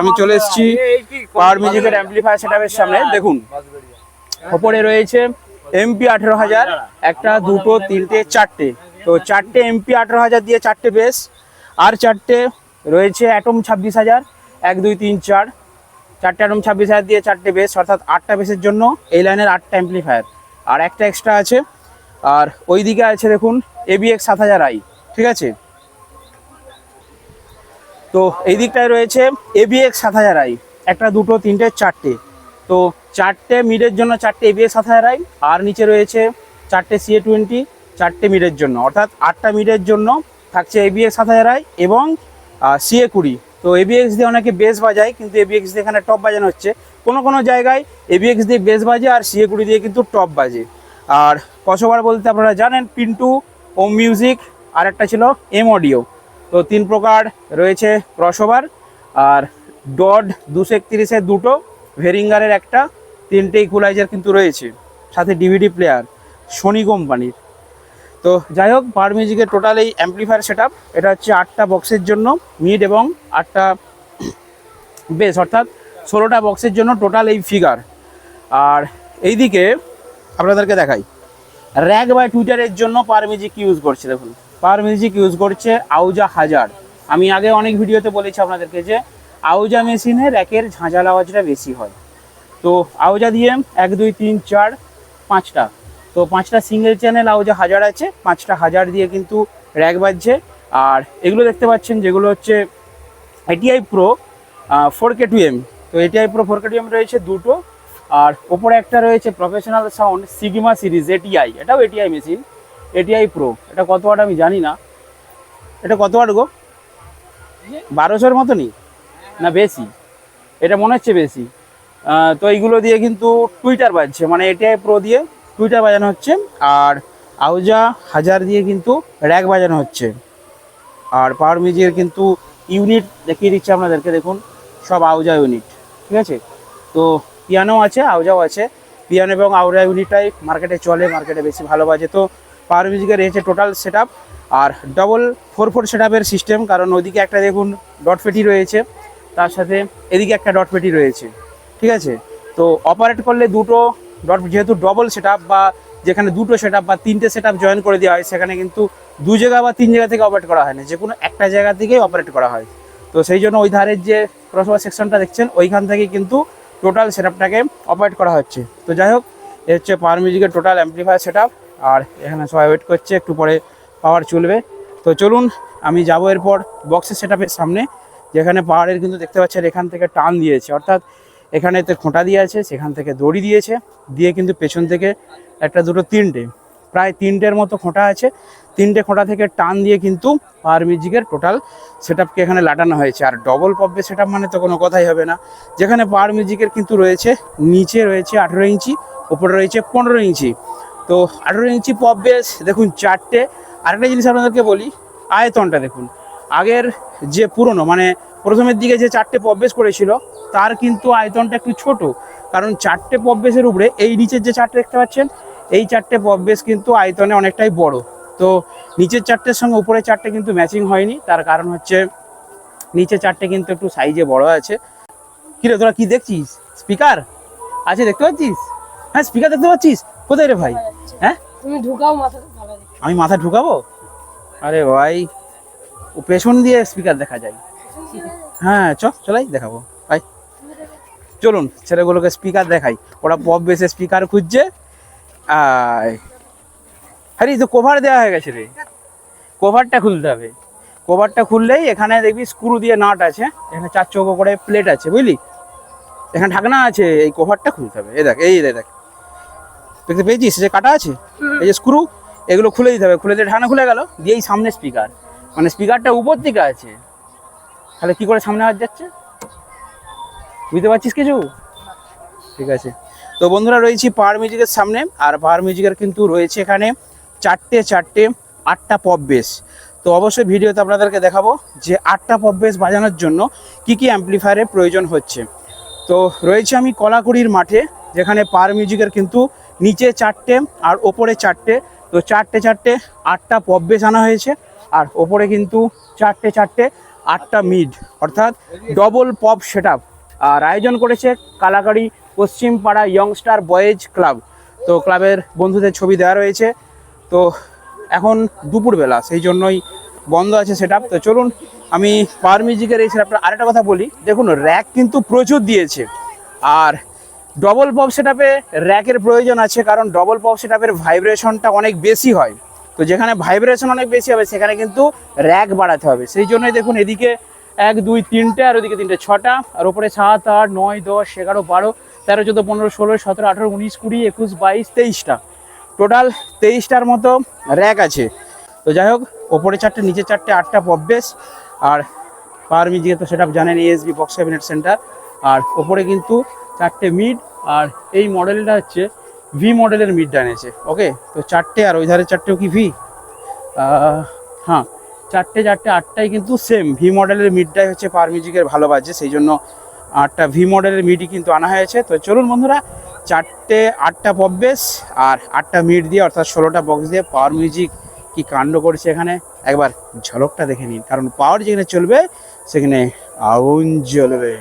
আমি চলে এসেছি পাওয়ার মিউজিকের অ্যাম্পলিফায়ার সেটআপের সামনে। দেখুন ওপরে রয়েছে এমপি আঠেরো হাজার একটা দুটো তিনটে চারটে। তো চারটে এমপি আঠেরো হাজার দিয়ে চারটে বেস আর চারটে রয়েছে অ্যাটম ছাব্বিশ হাজার এক দুই তিন চার। চারটে অ্যাটম ছাব্বিশ হাজার দিয়ে চারটে বেস অর্থাৎ আটটা বেসের জন্য এই লাইনের আটটা অ্যাম্পলিফায়ার আর একটা এক্সট্রা আছে। আর ওই দিকে আছে দেখুন এবিএক্স সাত হাজার আই ঠিক আছে? তো এই দিকটায় রয়েছে এবিএক্স সাত হাজার আই একটা দুটো, তিনটে, চারটে। তো চারটে মিডের জন্য চারটে এবিএক্স সাত হাজার আই আর নিচে রয়েছে চারটে সিএ টোয়েন্টি চারটে মিডের জন্য। অর্থাৎ আটটা মিডের জন্য থাকছে এবিএক্স সাত হাজার আই এবং সিএ কুড়ি। তো এবিএক্স দিয়ে অনেকে বেস বাজায়, কিন্তু এবিএক্স দিয়ে এখানে টপ বাজানো হচ্ছে। কোনো কোনো জায়গায় এবিএক্স দিয়ে বেস বাজে আর সিএ কুড়ি দিয়ে কিন্তু টপ বাজে। আর কসবার বলতে আপনারা জানেন পিন্টু ওম মিউজিক আর একটা ছিল এম অডিও তো তিন প্রকার রয়েছে ক্রসওভার আর ডড দুশো একত্রিশের দুটো, ভেরিঙ্গারের একটা তিনটে ইকুলাইজার কিন্তু রয়েছে, সাথে ডিভিডি প্লেয়ার সোনি কোম্পানির তো যাই হোক পাওয়ার মিউজিকের টোটাল এই অ্যাম্পলিফায়ার সেট এটা হচ্ছে আটটা বক্সের জন্য মিড এবং আটটা বেস অর্থাৎ ষোলোটা বক্সের জন্য টোটাল এই ফিগার আর এইদিকে আপনাদেরকে দেখাই র্যাক বা টুইটারের জন্য পার মিউজিক ইউজ করছে, দেখুন। পাওয়ার মিউজিক ইউজ করছে আউজা হাজার। আমি আগে অনেক ভিডিওতে বলেছি আপনাদেরকে যে আউজা মেশিনে র্যাকের ঝাঁঝাল আওয়াজটা বেশি হয়। তো আউজা দিয়ে এক, দুই, তিন, চার, পাঁচটা। তো পাঁচটা সিঙ্গেল চ্যানেল আউজা হাজার আছে, পাঁচটা হাজার দিয়ে কিন্তু র্যাক বাজছে। আর এগুলো দেখতে পাচ্ছেন যেগুলো হচ্ছে ATI pro four K two M তো ATI pro four K two M রয়েছে দুটো। আর ওপরে একটা রয়েছে professional sound sigma series ATI এটাও এটিআই মেশিন এটিআই প্রো এটা কত ওয়াট আমি জানি না। এটা কত ওয়াট গো? বারোশোর মতনই? না, বেশি। এটা মনে হচ্ছে বেশি। তো এইগুলো দিয়ে কিন্তু টুইটার বাজছে। মানে এটিআই প্রো দিয়ে টুইটার বাজানো হচ্ছে। আর আউজা হাজার দিয়ে কিন্তু র্যাক বাজানো হচ্ছে। আর পাওয়ার মিউজিকের কিন্তু ইউনিট দেখিয়ে দিচ্ছে আপনাদেরকে, দেখুন। সব আউজা ইউনিট ঠিক আছে? তো পিয়ানো আছে আউজাও আছে। পিয়ানো এবং আউজা ইউনিটটাই মার্কেটে চলে মার্কেটে বেশি ভালো বাজে। তো পাওয়ার মিউজিকের রয়েছে টোটাল সেট আর double four four set system কারণ ওদিকে একটা দেখুন ডট পেটি রয়েছে, তার সাথে এদিকে একটা ডট পেটি রয়েছে, ঠিক আছে? তো অপারেট করলে দুটো ডট যেহেতু ডবল সেট বা যেখানে দুটো সেট বা তিনটে সেট জয়েন করে দেওয়া হয়, সেখানে কিন্তু দু জায়গা বা তিন জায়গা থেকে অপারেট করা হয় না, যে কোনো একটা জায়গা থেকেই অপারেট করা হয়। তো সেই জন্য ওই ধারের যে ক্রসওভার সেকশনটা দেখছেন, ওইখান থেকে কিন্তু টোটাল সেটআপটাকে অপারেট করা হচ্ছে। তো যাই হোক, এ হচ্ছে পাওয়ার মিউজিকের টোটাল অ্যাম্পলিফায়ার সেটআপ আর এখানে সবাই ওয়েট করছে, একটু পরে পাওয়ার চলবে। তো চলুন, আমি যাব এরপর বক্সের সেটআপের সামনে, যেখানে পাহাড়ের কিন্তু দেখতে পাচ্ছেন এখান থেকে টান দিয়েছে। অর্থাৎ এখানে তো খোঁটা দিয়ে আছে, সেখান থেকে দড়ি দিয়েছে, দিয়ে কিন্তু পেছন থেকে একটা দুটো তিনটে, প্রায় তিনটের মতো খোঁটা আছে। তিনটে খোঁটা থেকে টান দিয়ে কিন্তু পাওয়ার মিউজিকের টোটাল সেটআপকে এখানে লাটানো হয়েছে। আর ডবল পপে সেটআপ মানে তো কোনো কথাই হবে না। যেখানে পাওয়ার মিউজিকের কিন্তু রয়েছে, নিচে রয়েছে আঠেরো ইঞ্চি, ওপরে রয়েছে পনেরো ইঞ্চি। তো আঠেরো ইঞ্চি পপ বেস দেখুন চারটে। আরেকটা জিনিস আপনাদেরকে বলি, আয়তনটা দেখুন। আগের যে পুরনো মানে প্রথমের দিকে যে চারটে পপ বেস করেছিল, তার কিন্তু আয়তনটা একটু ছোট। কারণ চারটে পপ বেসের উপরে, এই নিচের যে চারটে দেখতে পাচ্ছেন, এই চারটে পপ বেস কিন্তু আয়তনে অনেকটাই বড়। তো নিচের চারটের সঙ্গে উপরে চারটে কিন্তু ম্যাচিং হয়নি, তার কারণ হচ্ছে নিচে চারটে কিন্তু একটু সাইজে বড় আছে। কিরে, তোরা কি দেখছিস? স্পিকার আছে, দেখতে পাচ্ছিস? হ্যাঁ স্পিকার দেখতে পাচ্ছিস? কোথায় রে ভাই? হ্যাঁ? তুমি ঢুকাও মাথাটা ভালো আমি মাথা ঢুকাবো? আরে ভাই ও পেছন দিয়ে স্পিকার দেখা যায়। হ্যাঁ চ চলাই দেখাবো। ভাই চলুন ছেলেগুলোকে স্পিকার দেখাই। ওরা পপ বেসে স্পিকার খুঁজছে। আয়। আরে তো কভার দেওয়া হয়ে গেছে রে। কভারটা খুলতে হবে। কভারটা খুললেই এখানে দেখবি স্ক্রু দিয়ে নাট আছে। এখানে চার চৌকো করে প্লেট আছে বুঝলি? এখানে ঢাকনা আছে এই কভারটা খুলতে হবে। এই দেখ এই দেখ। দেখতে পেয়েছিস? যে কাটা আছে? এই যে স্ক্রু এগুলো খুলে দিতে হবে। খুলে দিয়ে ঢাকনা খুলে গেল দিয়ে এই সামনে স্পিকার মানে স্পিকারটা উপর দিকে আছে। তাহলে কি করে সামনে আওয়াজ যাচ্ছে? বুঝতে পারছিস কিছু? ঠিক আছে। তো বন্ধুরা রয়েছি পাওয়ার মিউজিকের সামনে। আর পাওয়ার মিউজিকের কিন্তু রয়েছে এখানে চারটে চারটে আটটা পপ বেস তো অবশ্যই ভিডিওতে আপনাদেরকে দেখাবো যে আটটা পপ বেস বাজানোর জন্য কি কি অ্যাম্পলিফায়ারের প্রয়োজন হচ্ছে। তো রয়েছে আমি কলাকুড়ির মাঠে যেখানে পার মিউজিকের কিন্তু নিচে চারটে আর ওপরে চারটে। তো চারটে চারটে আটটা পপ বেস আনা হয়েছে আর ওপরে কিন্তু চারটে চারটে আটটা মিড, অর্থাৎ ডবল পপ সেট আর আয়োজন করেছে কালাকাড়ি পশ্চিমপাড়া ইয়ংস্টার বয়েজ ক্লাব তো ক্লাবের বন্ধুদের ছবি দেওয়া রয়েছে। তো এখন দুপুরবেলা, সেই জন্যই বন্ধ আছে সেট তো চলুন, আমি পার মিউজিকের এই সেটআপটা আরেকটা কথা বলি। দেখুন র্যাক কিন্তু প্রচুর দিয়েছে। আর ডবল পপ সেটআপে র্যাকের প্রয়োজন আছে, কারণ ডবল পপ সেটআপের ভাইব্রেশনটা অনেক বেশি হয়। তো যেখানে ভাইব্রেশন অনেক বেশি হবে, সেখানে কিন্তু র্যাক বাড়াতে হবে। সেই জন্যই দেখুন এদিকে এক, দুই, তিনটে, আর ওদিকে তিনটে, ছটা, আর ওপরে সাত, আট, নয়, দশ, এগারো, বারো, তেরো, চোদ্দ, পনেরো, ষোলো, সতেরো, আঠেরো, উনিশ, কুড়ি, একুশ, বাইশ, তেইশটা। টোটাল তেইশটার মতো র্যাক আছে। তো যাই হোক, ওপরে চারটে, নিচে চারটে, আটটা পপ বেস আর পাওয়ার মিউজিকে তো সেটা জানেন এএসবি বক্স ক্যাবিনেট সেন্টার আর ওপরে কিন্তু চারটে মিড আর এই মডেলটা হচ্ছে ভি মডেলের মিডটা এনেছে ওকে তো চারটে আর ওই ধারে চারটেও কি ভি হ্যাঁ চারটে চারটে, আটটাই কিন্তু সেম ভি মডেলের মিডটাই হচ্ছে পাওয়ার মিউজিকের ভালো বাজছে সেই জন্য আটটা ভি মডেলের মিডই কিন্তু আনা হয়েছে। তো চলুন বন্ধুরা, চারটে, আটটা পপ বেস আর আটটা মিড দিয়ে, অর্থাৎ ষোলোটা বক্স দিয়ে পাওয়ার মিউজিক কি কাণ্ড করছে এখানে? একবার ঝলকটা দেখে নিন, কারণ পাওয়ার যেখানে চলবে, সেখানে আগুন জ্বলবে।